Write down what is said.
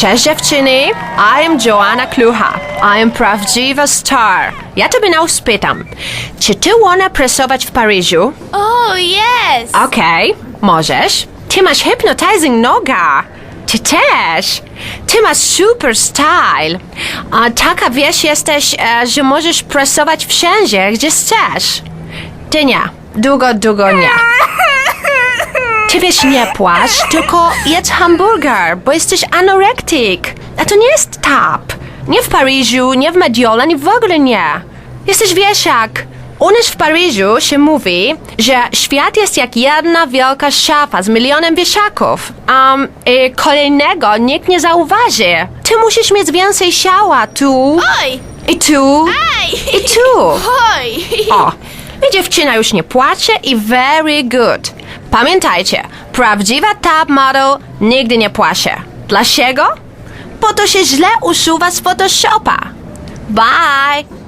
Cześć dziewczyny, I am Joanna Klucha. I am prawdziwa star. Ja tobie now spytam, czy ty wanna presować w Paryżu? Oh, yes! Okej, możesz. Ty masz hypnotizing noga. Ty też. Ty masz super style. A taka wiesz jesteś, e, że możesz presować wszędzie, gdzie chcesz. Ty nie. Długo, długo nie. Ty wiesz, nie płacz, tylko jedz hamburger, bo jesteś anorektyk. A to nie jest tap. Nie w Paryżu, nie w Mediolan i w ogóle nie. Jesteś wieszak. U nas w Paryżu się mówi, że świat jest jak jedna wielka szafa z milionem wieszaków. Um, i kolejnego nikt nie zauważy. Ty musisz mieć więcej ciała tu Oj! i tu Aj! i tu. Oj! O, i dziewczyna już nie płacze i very good. Pamiętajcie, prawdziwa top model nigdy nie płacze. Dlaczego? Bo to się źle usuwa z Photoshopa. Bye!